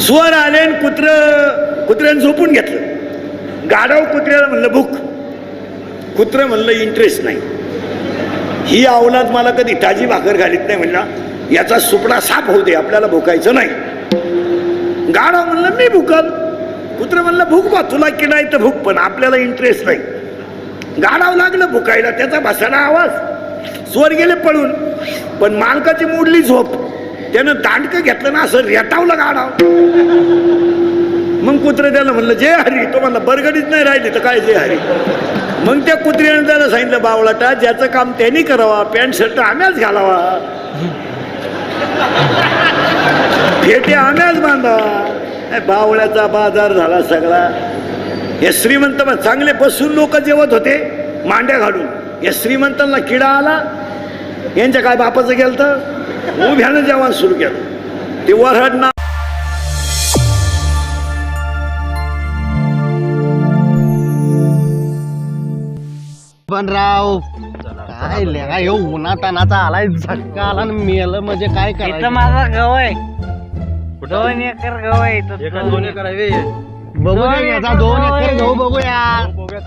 स्वर आले आणि कुत्र कुत्र्यानं झोपून घेतलं. गाढव कुत्र्याला म्हणलं भूक. कुत्र म्हणलं इंटरेस्ट नाही. ही अवलाद मला कधी ताजी भाकर घालीत नाही म्हणला. याचा सुपडा साप होऊ दे आपल्याला भुकायचं नाही. गाढव म्हणलं मी भुकल कुत्र म्हणलं भूक बा तुला नाही तर भूक पण आपल्याला इंटरेस्ट नाही. गाढावं लागलं भुकायला त्याचा भसाडा आवाज. स्वर गेले पळून पण मालकाची मोडली झोप. त्यानं दांडकं घेतलं ना असं रेटावलं गाडाव मग कुत्रे त्याला म्हणलं जय हरी. तो म्हणला बरगडीत नाही राहिली तर काय जय हरी? मग त्या कुत्र्यानं त्याला सांगितलं बावळाटा ज्याचं काम त्यांनी करावा पॅन्ट शर्ट आम्याच घालावा. फेटे आम्याच बांधावा. हे बावळ्याचा बाजार झाला सगळा. हे श्रीमंत पण चांगले बसून लोक जेवत होते मांड्या घालून. या श्रीमंतांना किडा आला. यांच्या काय बापाचं गेलं तर उभ्यानं जेवण सुरू केलं ते वरहडना पण राव काय लेगा येऊ उन्हा तानाचा आलाय झटका आला आणि मेलं म्हणजे काय इथं करायचं? माझा गव आहे. दोन एकर गव आहे इथं. बघूया याचा दोन एकर गहू बघूया.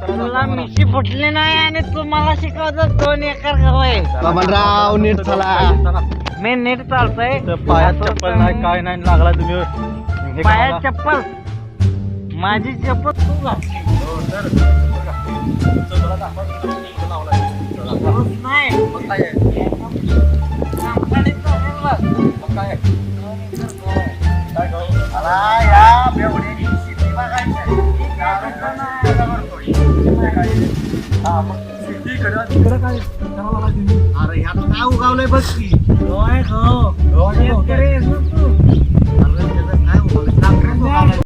तुला मिशी फुटली नाही आणि तुम्हाला शिकवतो दोन एकर गव आहे. बबनराव नीट चला. मी नीट चालतोय. पायात चप्पल नाही काय नाही लागला तुम्ही. हे पायात. चप्पल. माझी चप्पल तू पाऊस नाही. कंपनीत चालेल बघ. अरे ह्यात काय उगावलंय बघ की. शेतकरी